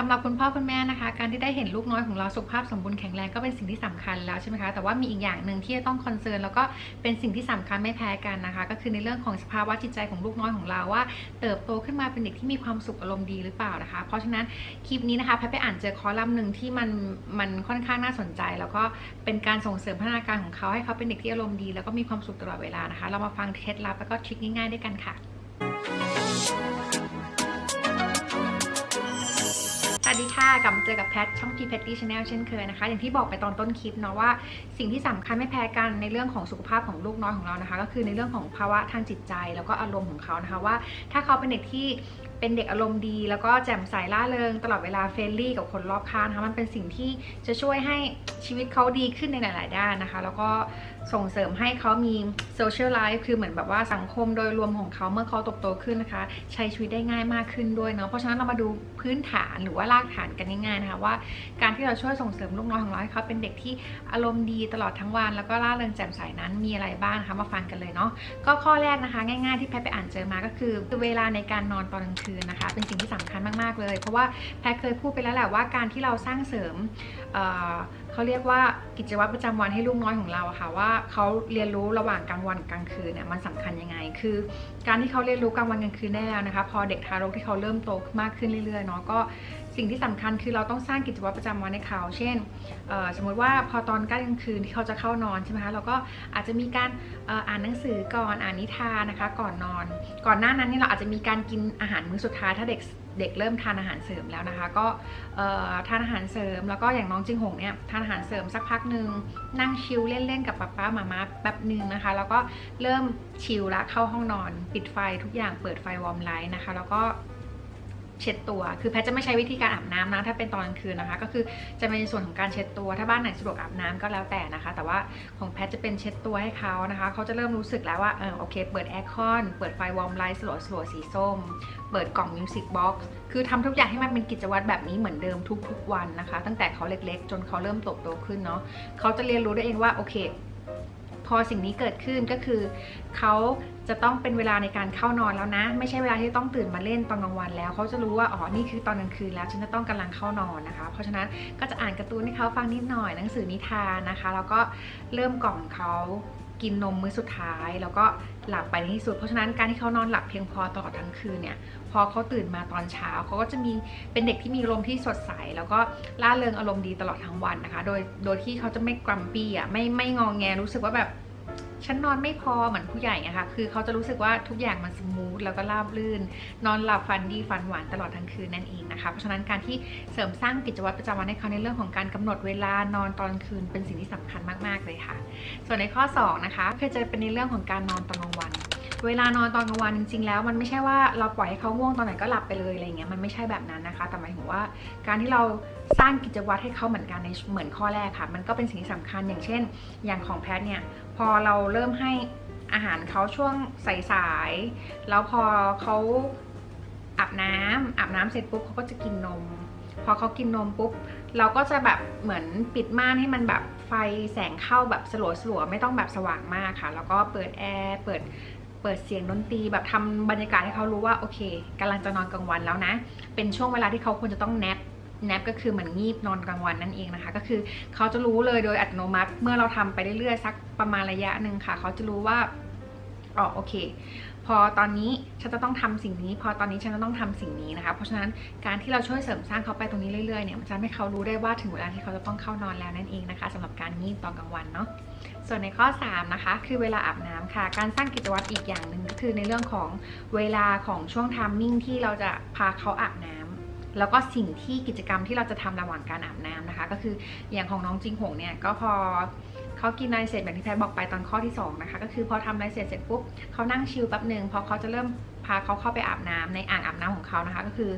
สำหรับคุณพ่อคุณแม่นะคะ การที่ได้เห็นลูกน้อยของเราสุขภาพสมบูรณ์แข็งแรงก็เป็นสิ่งที่สำคัญแล้วใช่ไหมคะแต่ว่ามีอีกอย่างหนึ่งที่จะต้องคอนเซิร์นแล้วก็เป็นสิ่งที่สำคัญไม่แพ้กันนะคะ ก็คือในเรื่องของสภาวะจิตใจของลูกน้อยของเราว่า เติบโตขึ้นมาเป็นเด็กที่มีความสุขอารมณ์ดีหรือเปล่านะคะ เพราะฉะนั้นคลิปนี้นะคะแพทย์ไปอ่านเจอคอลัมน์หนึ่งที่มันมันค่อนข้างน่าสนใจ แล้วก็เป็นการส่งเสริมพัฒนาการของเขาให้เขาเป็นเด็กที่อารมณ์ดีแล้วก็มีความสุขตลอดเวลานะคะ เรามาฟังเคล็ดลับแล้วก็ทริคง่ายๆด้วยกันค่ะ ดีค่ะกลับมาเจอกับแพทช่อง P Patty Channel เช่นเคยนะคะ อย่างที่บอกไปตอนต้นคลิปเนาะว่าสิ่งที่สำคัญไม่แพ้กันในเรื่องของสุขภาพของลูกน้อยของเรานะคะ ก็คือในเรื่องของภาวะทางจิตใจ แล้วก็อารมณ์ของเขานะคะว่า ถ้าเขาเป็นเด็กที่เป็นเด็กอารมณ์ดี แล้วก็แจ่มใสล่าเริง ตลอดเวลาเฟรนลี่กับคนรอบข้างนะคะมันเป็นสิ่งที่จะช่วยให้ชีวิตเขาดีขึ้นในหลาย ๆ ด้านนะคะ แล้วก็ ส่งเสริมให้เขามีโซเชียลไลฟ์คือเหมือนแบบว่าสังคมโดยรวมของเขาเมื่อเขาโตๆขึ้นนะคะ ใช้ชีวิตได้ง่ายมากขึ้นด้วยเนาะเพราะฉะนั้นเรามาดูพื้นฐานหรือว่ารากฐานกันง่ายๆนะคะว่าการที่เราช่วยส่งเสริมลูกน้อยของเราให้เขาเป็นเด็กที่อารมณ์ดีตลอดทั้งวัน แล้วก็ร่าเริงแจ่มใสนั้นมีอะไรบ้างนะคะมาฟังกันเลยเนาะก็ข้อแรกนะคะ ง่ายๆที่แพทไปอ่านเจอมาก็คือเวลาในการนอนตอนกลางคืนนะคะ เป็นสิ่งที่สำคัญมากๆเลย เพราะว่าแพทเคยพูดไปแล้วแหละว่าการที่เราสร้างเสริมเเขาเรียกว่ากิจวัตรประจำวันให้ลูกน้อยของเราะค่ะว่าเขาเรียนรู้ระหว่างกลางวันกลางคืนเนี่ยมันสำคัญยังไง คือ การที่เขาเรียนรู้กลางวันกลางคืนได้แล้วนะคะ พอเด็กทารกที่เขาเริ่มโตมากขึ้นเรื่อยๆเนาะก็สิ่งที่สำคัญคือเราต้องสร้างกิจวัตรประจำวันให้เขา เช่น สมมติว่าพอตอนใกล้กลางคืนที่เขาจะเข้านอนใช่ไหมคะเราก็อาจจะมีการอ่ออ่านหนังสือก่อนอ่านนิทานนะคะ ก่อนนอน ก่อนหน้านั้นนี่เราอาจจะมีการกินอาหารมื้อสุดท้ายถ้าเด็ก เด็กเริ่มทานอาหารเสริมแล้วนะคะ ก็ทานอาหารเสริมแล้วก็อย่างน้องจิงหงเนี่ยทานอาหารเสริมสักพักหนึ่งนั่งชิลเล่นๆกับป๊าป๊ามามาแป๊บหนึ่งนะคะ แล้วก็เริ่มชิลละเข้าห้องนอน ปิดไฟทุกอย่างเปิดไฟวอร์มไลท์นะคะ แล้วก็ เช็ดตัว คือแพทจะไม่ใช้วิธีการอาบน้ำนะถ้าเป็นตอนกลางคืนนะคะ ก็คือจะเป็นส่วนของการเช็ดตัว ถ้าบ้านไหนสะดวกอาบน้ำก็แล้วแต่นะคะ แต่ว่าของแพทจะเป็นเช็ดตัวให้เขานะคะ เขาจะเริ่มรู้สึกแล้วว่าเออโอเค เปิดแอร์คอน เปิดไฟวอร์มไลท์สลัวสลัวสีส้ม เปิดกล่องมิวสิกบ็อกซ์ คือทำทุกอย่างให้มันเป็นกิจวัตรแบบนี้เหมือนเดิมทุกๆวันนะคะ ตั้งแต่เขาเล็กๆ จนเขาเริ่มโตโตขึ้นเนาะ เขาจะเรียนรู้ได้เองว่าโอเค พอสิ่งนี้เกิดขึ้นก็คือเขาจะต้องเป็นเวลาในการเข้านอนแล้วนะ ไม่ใช่เวลาที่ต้องตื่นมาเล่นตอนกลางวันแล้วเขาจะรู้ว่าอ๋อนี่คือตอนกลางคืนแล้วฉันจะต้องกำลังเข้านอนนะคะ เพราะฉะนั้นก็จะอ่านการ์ตูนให้เขาฟังนิดหน่อยหนังสือนิทานนะคะ แล้วก็เริ่มกล่อมเขากินนมมื้อสุดท้าย แล้วก็หลับไปในที่สุด เพราะฉะนั้นการที่เขานอนหลับเพียงพอตลอดทั้งคืนเนี่ย พอเขาตื่นมาตอนเช้าเขาก็จะมีเป็นเด็กที่มีลมที่สดใส แล้วก็ล่าเริงอารมณ์ดีตลอดทั้งวันนะคะ โดยโดยที่เขาจะไม่กรัมปี้อะไม่ไม่งองแงรู้สึกว่าแบบ ฉันนอนไม่พอเหมือนผู้ใหญ่อะค่ะคือเขาจะรู้สึกว่าทุกอย่างมันสมูทแล้วก็ราบรื่น นอนหลับฝันดีฝันหวานตลอดทั้งคืนนั่นเองนะคะ เพราะฉะนั้นการที่เสริมสร้างกิจวัตรประจำวันให้เขาในเรื่องของการกำหนดเวลานอนตอนคืนเป็นสิ่งที่สำคัญมากๆเลยค่ะ ส่วนในข้อสองนะคะคือจะเป็นในเรื่องของการนอนตอนกลางวันเวลานอนตอนกลางวันจริงๆ แล้วมันไม่ใช่ว่าเราปล่อยให้เขาง่วงตอนไหนก็หลับไปเลยอะไรเงี้ยมันไม่ใช่แบบนั้นนะคะ แต่หมายถึงว่าการที่เรา สร้างกิจวัตรให้เขาเหมือนกันในเหมือนข้อแรกค่ะ มันก็เป็นสิ่งที่สำคัญอย่างเช่น อย่างของแพทเนี่ยพอเราเริ่มให้อาหารเขาช่วงสายๆแล้วพอเขาอาบน้ำอาบน้ำเสร็จปุ๊บเขาก็จะกินนม พอเขากินนมปุ๊บ เราก็จะแบบเหมือนปิดม่านให้มันแบบไฟแสงเข้าแบบสลัวๆไม่ต้องแบบสว่างมากค่ะ แล้วก็เปิดแอร์เปิดเปิดเสียงดนตรีแบบทำบรรยากาศให้เขารู้ว่าโอเคกำลังจะนอนกลางวันแล้วนะ เป็นช่วงเวลาที่เขาควรจะต้องแนป แนปก็คือเหมือนงีบนอนกลางวันนั่นเองนะคะ ก็คือเขาจะรู้เลยโดยอัตโนมัติเมื่อเราทำไปเรื่อยๆสักประมาณระยะหนึ่งค่ะ เขาจะรู้ว่าอ๋อโอเค พอตอนนี้ฉันจะต้องทำสิ่งนี้ พอตอนนี้ฉันจะต้องทำสิ่งนี้นะคะ เพราะฉะนั้นการที่เราช่วยเสริมสร้างเขาไปตรงนี้เรื่อยๆเนี่ยมันจะทำให้เขารู้ได้ว่าถึงเวลาที่เขาจะต้องเข้านอนแล้วนั่นเองนะคะสำหรับการงีบตอนกลางวันเนาะส่วนในข้อ 3 นะคะ คือเวลาอาบน้ำค่ะ การสร้างกิจวัตรอีกอย่างหนึ่งก็คือในเรื่องของเวลาของช่วงทามมิ่งที่เราจะพาเขาอาบน้ำ แล้วก็สิ่งที่กิจกรรมที่เราจะทำระหว่างการอาบน้ำนะคะ ก็คืออย่างของน้องจิงหงเนี่ยก็พอเขากินอะไรเสร็จแบบที่แพทย์บอกไปตอนข้อที่สองนะคะก็คือพอทำอะไรเสร็จเสร็จปุ๊บเขานั่งชิลแป๊บหนึ่งพอเขาจะเริ่มพาเขาเข้าไปอาบน้ำในอ่างอาบน้ำของเขานะคะ ก็คือ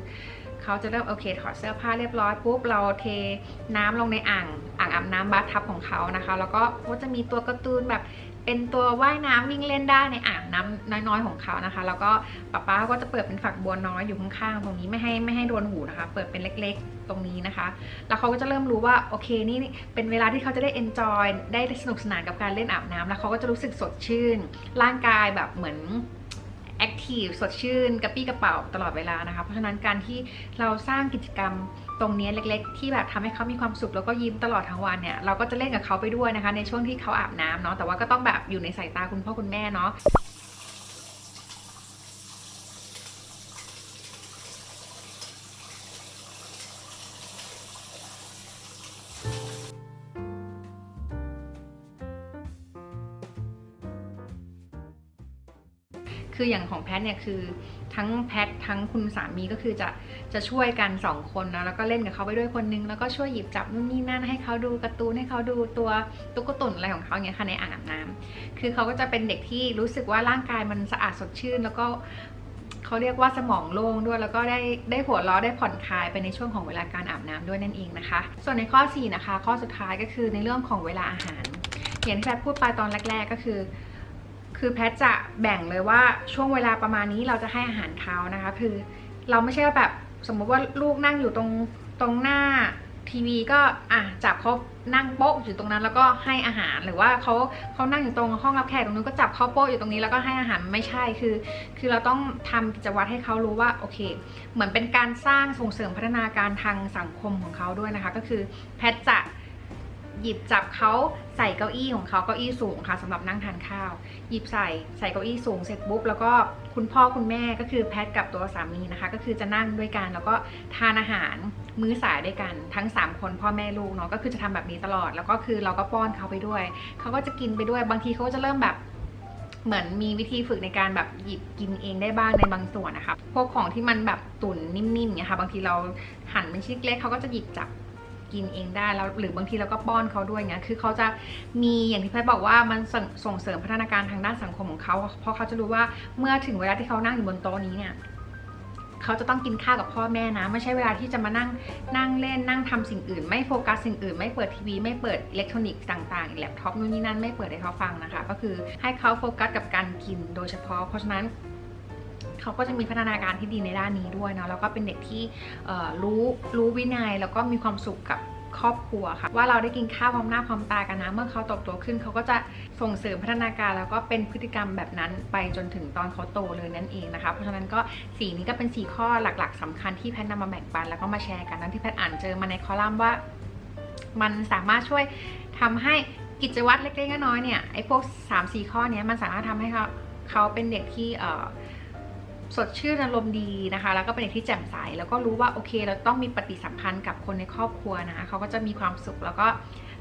เขาจะเริ่มโอเคถอดเสื้อผ้าเรียบร้อยปุ๊บเราเทน้ำลงในอ่างอ่างอาบน้ำบาร์ทับของเขานะคะ แล้วก็ก็จะมีตัวการ์ตูนแบบ เป็นตัวว่ายน้ำวิ่งเล่นได้ในอ่างน้ำน้อยๆของเขานะคะ แล้วก็ป๊าป้าก็จะเปิดเป็นฝักบัวน้อยอยู่ข้างๆ ตรงนี้ไม่ให้ไม่ให้โดนหูนะคะ เปิดเป็นเล็กๆตรงนี้นะคะ แล้วเขาก็จะเริ่มรู้ว่าโอเคนี่เป็นเวลาที่เขาจะได้ enjoy ได้สนุกสนานกับการเล่นอาบน้ำแล้วเขาก็จะรู้สึกสดชื่น ร่างกายแบบเหมือนแอคทีฟสดชื่นกระปี้กระเป๋าตลอดเวลานะคะ เพราะฉะนั้นการที่เราสร้างกิจกรรม ตรงนี้เล็กๆ ที่แบบทำให้เขามีความสุขแล้วก็ยิ้มตลอดทั้งวันเนี่ยเราก็จะเล่นกับเขาไปด้วยนะคะ ในช่วงที่เขาอาบน้ำเนาะแต่ว่าก็ต้องแบบอยู่ในสายตาคุณพ่อคุณแม่เนาะ ออย่างของแพทเนี่ยคือทั้งแพททั้งคุณสามีก็คือจะจะช่วยกันสองคนนะแล้วก็เล่นกับเขาไปด้วยคนนึง แล้วก็ช่วยหยิบจับนู่นนี่นั่นให้เขาดูการ์ตูนให้เขาดูตัวตุ๊กตุนอะไรของเขาอย่างเงี้ยค่ะในอ่างอาบน้ำคือเขาก็จะเป็นเด็กที่รู้สึกว่าร่างกายมันสะอาดสดชื่น แล้วก็เขาเรียกว่าสมองโล่งด้วยแล้วก็ได้ได้หัวเราะได้ผ่อนคลายไปในช่วงของเวลาการอาบน้ำด้วยนั่นเองนะคะ ส่วนในข้อ 4 นะคะ ข้อสุดท้ายก็คือในเรื่องของเวลาอาหารอย่างที่แพทพูดไปตอนแรก ๆ ก็คือ คือแพทจะแบ่งเลยว่าช่วงเวลาประมาณนี้เราจะให้อาหารเขานะคะ คือเราไม่ใช่ว่าแบบสมมุติว่าลูกนั่งอยู่ตรงตรงหน้าทีวีก็อะจับเขานั่งโป๊ะอยู่ตรงนั้นแล้วก็ให้อาหารหรือว่าเขาเขานั่งอยู่ตรงห้องรับแขกตรงนู้นก็จับเขาโป๊ะอยู่ตรงนี้แล้วก็ให้อาหารไม่ใช่คือ คือเราต้องทำกิจวัตรให้เขารู้ว่าโอเค เหมือนเป็นการสร้างส่งเสริมพัฒนาการทางสังคมของเขาด้วยนะคะ ก็คือแพทจะ หยิบจับเขาใส่เก้าอี้ของเขาเก้าอี้สูงค่ะสำหรับนั่งทานข้าว หยิบใส่ใส่เก้าอี้สูงเสร็จปุ๊บแล้วก็คุณพ่อคุณแม่ก็คือแพทกับตัวสามีนะคะ ก็คือจะนั่งด้วยกันแล้วก็ทานอาหารมื้อสายด้วยกันทั้ง 3 คนพ่อแม่ลูกเนาะก็คือจะทำแบบนี้ตลอด แล้วก็คือเราก็ป้อนเขาไปด้วยเขาก็จะกินไปด้วยบางทีเขาก็จะเริ่มแบบเหมือนมีวิธีฝึกในการแบบหยิบกินเองได้บ้างในบางส่วนนะคะ พวกของที่มันแบบตุ๋นนิ่มๆเนี่ยค่ะ บางทีเราหั่นเป็นชิ้นเล็กเขาก็จะหยิบจับ กินเองได้แล้วหรือบางทีเราก็ป้อนเขาด้วยเงี้ยคือเขาจะมีอย่างที่แพทย์บอกว่ามันส่งส่งเสริมพัฒนาการทางด้านสังคมของเขาเพราะเขาจะรู้ว่าเมื่อถึงเวลาที่เขานั่งอยู่บนโต๊ะนี้เนี่ยเขาจะต้องกินข้าวกับพ่อแม่นะ ไม่ใช่เวลาที่จะมานั่งนั่งเล่นนั่งทำสิ่งอื่น ไม่โฟกัสสิ่งอื่น ไม่เปิดทีวีไม่เปิดอิเล็กทรอนิกส์ต่างๆแล็ปท็อปนู่นนี่นั่นไม่เปิดให้เขาฟังนะคะ ก็คือให้เขาโฟกัสกับการกินโดยเฉพาะเพราะฉะนั้น เขาก็จะมีพัฒนาการที่ดีในด้านนี้ด้วยเนาะแล้วก็เป็นเด็กที่รู้รู้วินัยแล้วก็มีความสุขกับครอบครัวค่ะว่าเราได้กินข้าวพร้อมหน้าพร้อมตากันนะ เมื่อเขาโตโตขึ้นเขาก็จะส่งเสริมพัฒนาการแล้วก็เป็นพฤติกรรมแบบนั้นไปจนถึงตอนเขาโตเลยนั่นเองนะคะเพราะฉะนั้นก็สีนี้ก็เป็นสีข้อหลักๆสำคัญที่แพทย์นำมาแบ่งปันแล้วก็มาแชร์กันนั้นที่แพทย์อ่านเจอมาในคอลัมน์ว่า มันสามารถช่วยทำให้กิจวัตรเล็กๆน้อยๆเนี่ยไอ้พวก3 4ข้อนี้มันสามารถทำให้เขาเขาเป็นเด็กที่เอ่อ สดชื่นอารมณ์ดีนะคะ แล้วก็เป็นเด็กที่แจ่มใสแล้วก็รู้ว่าโอเคเราต้องมีปฏิสัมพันธ์กับคนในครอบครัวนะเขาก็จะมีความสุขแล้วก็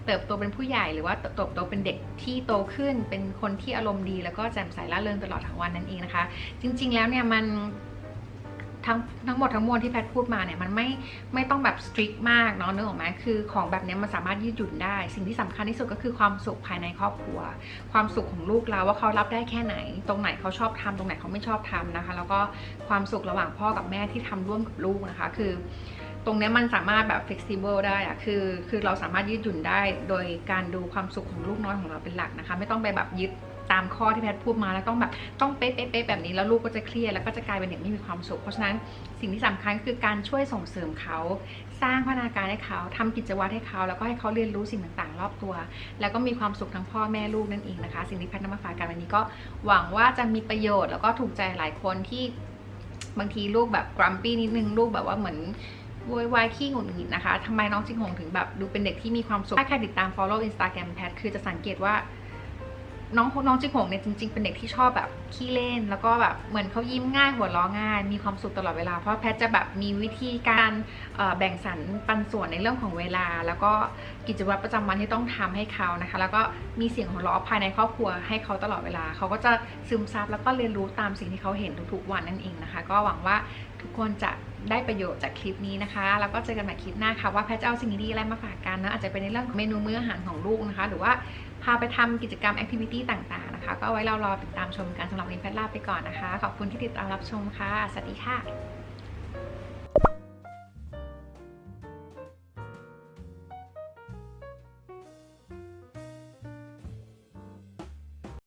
เติบโตเป็นผู้ใหญ่หรือว่าเติบโตเป็นเด็กที่โตขึ้น เป็นคนที่อารมณ์ดี แล้วก็แจ่มใสร่าเริงตลอดทั้งวันนั่นเองนะคะ จริง ๆ แล้วเนี่ยมัน ทั้งทั้งหมดทั้งมวลที่แพทย์พูดมาเนี่ยมันไม่ไม่ต้องแบบสตริกมากเนาะนึกออกไหมคือของแบบนี้มันสามารถยืดหยุ่นได้ สิ่งที่สำคัญที่สุดก็คือความสุขภายในครอบครัว ความสุขของลูกเราว่าเขารับได้แค่ไหน ตรงไหนเขาชอบทำตรงไหนเขาไม่ชอบทำนะคะ แล้วก็ความสุขระหว่างพ่อกับแม่ที่ทำร่วมกับลูกนะคะ คือตรงนี้มันสามารถแบบ flexible ได้อะคือ คือเราสามารถยืดหยุ่นได้โดยการดูความสุขของลูกน้อยของเราเป็นหลักนะคะ ไม่ต้องไปแบบยึด ตามข้อที่แพทย์พูดมาแล้วต้องแบบต้องเป๊ะๆแบบนี้แล้วลูกก็จะเครียดแล้วก็จะกลายเป็นเด็กไม่มีความสุข เพราะฉะนั้นสิ่งที่สำคัญก็คือการช่วยส่งเสริมเขาสร้างพัฒนาการให้เขาทำกิจวัตรให้เขา แล้วก็ให้เขาเรียนรู้สิ่งต่างๆ รอบตัว แล้วก็มีความสุขทั้งพ่อแม่ลูกนั่นเองนะคะ สิ่งที่แพทย์นำมาฝากกันวันนี้ก็หวังว่าจะมีประโยชน์แล้วก็ถูกใจหลายคนที่บางทีลูกแบบกรัมปี้นิดนึงลูกแบบว่าเหมือนโวยวายขี้หงุดหงิดนะคะทำไมน้องจิงหงถึงแบบดูเป็นเด็กที่มีความสุข ถ้าใครติดตาม follow Instagram แพทคือจะสังเกตว่า น้องน้องจิงหงเนี่ยจริง ๆ เป็นเด็กที่ชอบแบบขี้เล่น แล้วก็แบบเหมือนเขายิ้มง่ายหัวเราะง่าย มีความสุขตลอดเวลา เพราะแพทจะแบบมีวิธีการแบ่งสรรปันส่วนในเรื่องของเวลา แล้วก็กิจวัตรประจำวันที่ต้องทำให้เขานะคะ แล้วก็มีเสียงหัวเราะภายในครอบครัวให้เขาตลอดเวลา เขาก็จะซึมซับแล้วก็เรียนรู้ตามสิ่งที่เขาเห็นทุกๆวันนั่นเองนะคะ ก็หวังว่าทุกคนจะได้ประโยชน์จากคลิปนี้นะคะ แล้วก็เจอกันใหม่คลิปหน้าค่ะว่าแพทจะเอาสิ่งดีๆอะไรมาฝากกันนะอาจจะเป็นในเรื่องของเมนูมื้ออาหารของลูกนะคะ หรือว่า พาไปทำกิจกรรมแอคทิวิตี้ต่างๆนะคะ ก็ไว้เรารอติดตามชมกันสำหรับวันนี้แพทย์ลาไปก่อนนะคะ ขอบคุณที่ติดตามรับชมค่ะ สวัสดีค่ะ